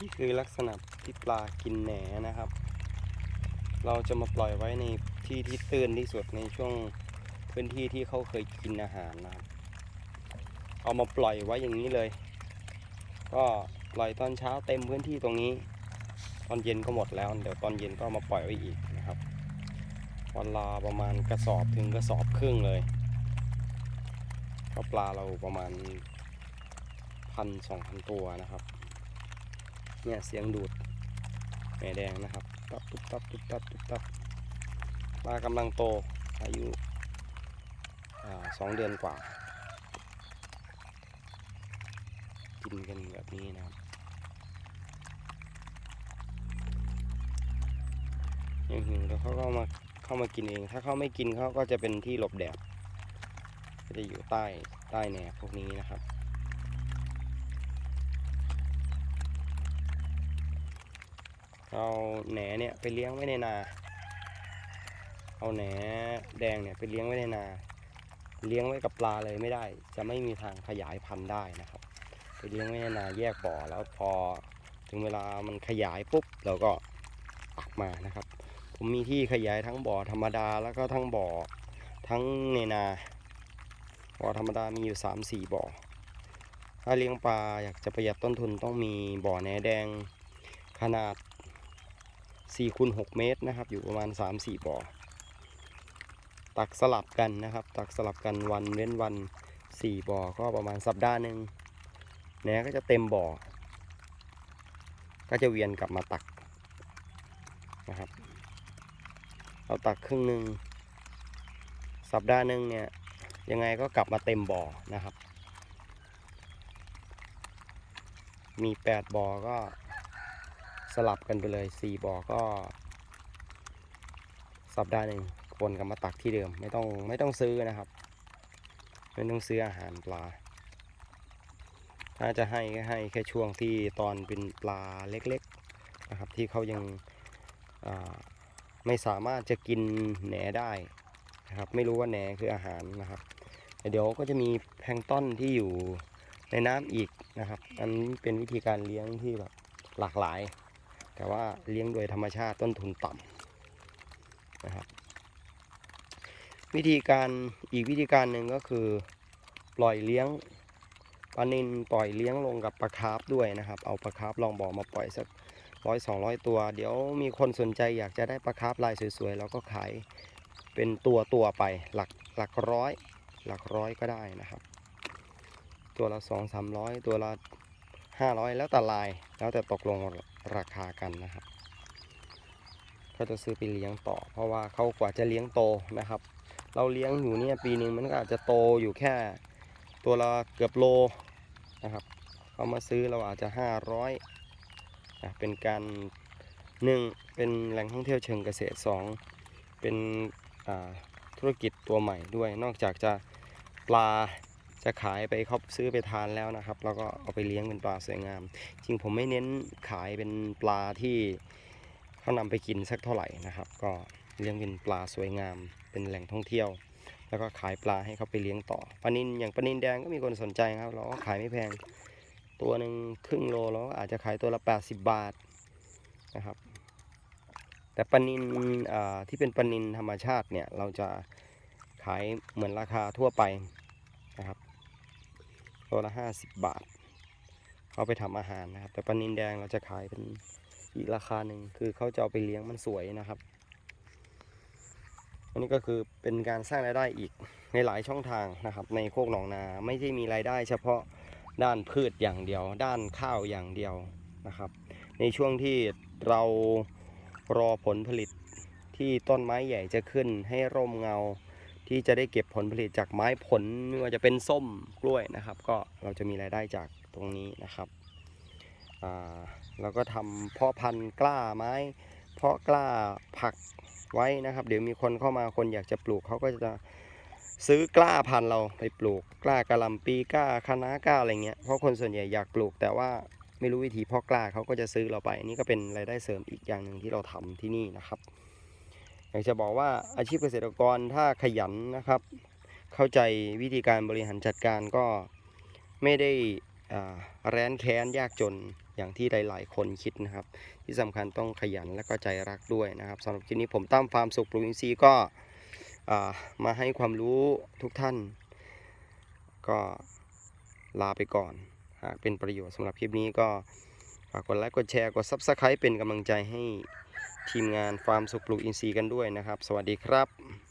นี่คือลักษณะที่ปลากินแหนนะครับ เราจะมาปล่อยไว้ในที่ที่ตื้นที่สุดในช่วงพื้นที่ที่เขาเคยกินอาหารนะครับ เอามาปล่อยไว้อย่างนี้เลย ก็ปล่อยตอนเช้าเต็มพื้นที่ตรงนี้ ตอนเย็นก็หมดแล้ว เดี๋ยวตอนเย็นก็มาปล่อยไว้อีกนะครับวันละประมาณกระสอบถึงกระสอบครึ่งเลยก็ปลาเราประมาณพันสองพันตัวนะครับ เนี่ยเสียงดูดแหม่แดงนะครับตับตุ๊บตับตุ๊บตับตุ๊บตับปลากำลังโตอายุสองเดือนกว่า กินกันแบบนี้นะครับยังหิวแล้วเขาก็มาเข้ามากินเอง ถ้าเขาไม่กินเขาก็จะเป็นที่หลบแดดก็จะอยู่ใต้ใต้แหนพวกนี้นะครับ เอาแหนเนี่ยไปเลี้ยงไว้ในนา เอาแหนแดงเนี่ยไปเลี้ยงไว้ในนา เลี้ยงไว้กับปลาเลยไม่ได้ จะไม่มีทางขยายพันธุ์ได้นะครับ ไปเลี้ยงไว้ในนาแยกบ่อแล้วพอถึงเวลามันขยายปุ๊บเราก็ตักมานะครับ ผมมีที่ขยายทั้งบ่อธรรมดาแล้วก็ทั้งบ่อทั้งในนา บ่อธรรมดามีอยู่3 4บ่อ ถ้าเลี้ยงปลาอยากจะประหยัดต้นทุนต้องมีบ่อแหนแดงขนาด 4คูณ6เมตรนะครับ อยู่ประมาณ 3-4บ่อ ตักสลับกันนะครับ ตักสลับกันวันเว้นวัน 4บ่อก็ประมาณสัปดาห์หนึ่งแหนก็จะเต็มบ่อ ก็จะเวียนกลับมาตักนะครับ เราตักครึ่งหนึ่งสัปดาห์หนึ่งเนี่ยยังไงก็กลับมาเต็มบ่อนะครับ มี 8บ่อก็ สลับกันไปเลย4บ่อก็สัปดาห์หนึ่งวนกลับมาตักที่เดิมไม่ต้องไม่ต้องซื้อนะครับ ไม่ต้องซื้ออาหารปลา ถ้าจะให้ก็ให้แค่ช่วงที่ตอนเป็นปลาเล็กๆนะครับ ที่เขายังไม่สามารถจะกินแหนได้นะครับ ไม่รู้ว่าแหนคืออาหารนะครับเดี๋ยวก็จะมีแพลงต้นที่อยู่ในน้ำอีกนะครับ อันนี้เป็นวิธีการเลี้ยงที่แบบหลากหลาย แต่ว่าเลี้ยงโดยธรรมชาติต้นทุนต่ำนะครับวิธีการอีกวิธีการหนึ่งก็คือปล่อยเลี้ยงปลานินปล่อยเลี้ยงลงกับปลาคาร์ฟด้วยนะครับ เอาปลาคาร์ฟลองบ่อมาปล่อยสักร้อยสองร้อยตัว เดี๋ยวมีคนสนใจอยากจะได้ปลาคาร์ฟลายสวยๆเราก็ขายเป็นตัวตัวไปหลักหลักร้อย หลักร้อยก็ได้นะครับ ตัวละสองสามร้อยตัวละห้าร้อยแล้วแต่ลายแล้วแต่ตกลง ราคากันนะครับก็จะซื้อไปเลี้ยงต่อ เพราะว่าเขากว่าจะเลี้ยงโตนะครับ เราเลี้ยงอยู่เนี่ยปีหนึ่งมันก็อาจจะโตอยู่แค่ตัวละเกือบโลนะครับเขามาซื้อเราอาจจะห้าร้อยเป็นการหนึ่งเป็นแหล่งท่องเที่ยวเชิงเกษตรสองเป็นธุรกิจตัวใหม่ด้วย นอกจากจะปลา จะขายไปเขาซื้อไปทานแล้วนะครับ แล้วก็เอาไปเลี้ยงเป็นปลาสวยงาม จริงผมไม่เน้นขายเป็นปลาที่เขานำไปกินสักเท่าไหร่นะครับ ก็เลี้ยงเป็นปลาสวยงาม เป็นแหล่งท่องเที่ยว แล้วก็ขายปลาให้เขาไปเลี้ยงต่อปลานินอย่างปลานินแดงก็มีคนสนใจครับ เราก็ขายไม่แพง ตัวหนึ่งครึ่งโลเราก็อาจจะขายตัวละ 80 บาทนะครับ แต่ปลานินที่เป็นปลานินธรรมชาติเนี่ยเราจะขายเหมือนราคาทั่วไป ตัวละ50บาท เอาไปทำอาหารนะครับ แต่ปลานินแดงเราจะขายเป็นอีกราคาหนึ่งคือเขาจะเอาไปเลี้ยงมันสวยนะครับ อันนี้ก็คือเป็นการสร้างรายได้อีกในหลายช่องทางนะครับ ในโคกหนองนาไม่ใช่มีรายได้เฉพาะด้านพืชอย่างเดียว ด้านข้าวอย่างเดียวนะครับ ในช่วงที่เรารอผลผลิตที่ต้นไม้ใหญ่จะขึ้นให้ร่มเงา ที่จะได้เก็บผลผลิตจากไม้ผลไม่ว่าจะเป็นส้มกล้วยนะครับ ก็เราจะมีรายได้จากตรงนี้นะครับเราก็ทำเพาะพันธุ์กล้าไม้ เพาะกล้าผักไว้นะครับ เดี๋ยวมีคนเข้ามาคนอยากจะปลูกเขาก็จะซื้อกล้าพันธุ์เราไปปลูกกล้ากระหลำปีกล้าคะน้ากล้าอะไรเงี้ยเพราะคนส่วนใหญ่อยากปลูก แต่ว่าไม่รู้วิธีเพาะกล้าเขาก็จะซื้อเราไปนนี่ก็เป็นรายได้เสริมอีกอย่างหนึ่งที่เราทำที่นี่นะครับ อยากจะบอกว่าอาชีพเกษตรกรถ้าขยันนะครับ เข้าใจวิธีการบริหารจัดการก็ไม่ได้อ่าแร้นแค้นยากจนอย่างที่หลาย ๆ คนคิดนะครับ ที่สำคัญต้องขยันและก็ใจรักด้วยนะครับสำหรับคลิปนี้ผมตั้มฟาร์มสุขปลูกอินทรีย์ก็อ่ามาให้ความรู้ทุกท่าน ก็ลาไปก่อน หากเป็นประโยชน์สำหรับคลิปนี้ก็ฝากกดไลค์กดแชร์กด Subscribe เป็นกำลังใจให้ ทีมงานฟาร์มสุกปลูกอินทรีย์กันด้วยนะครับ สวัสดีครับ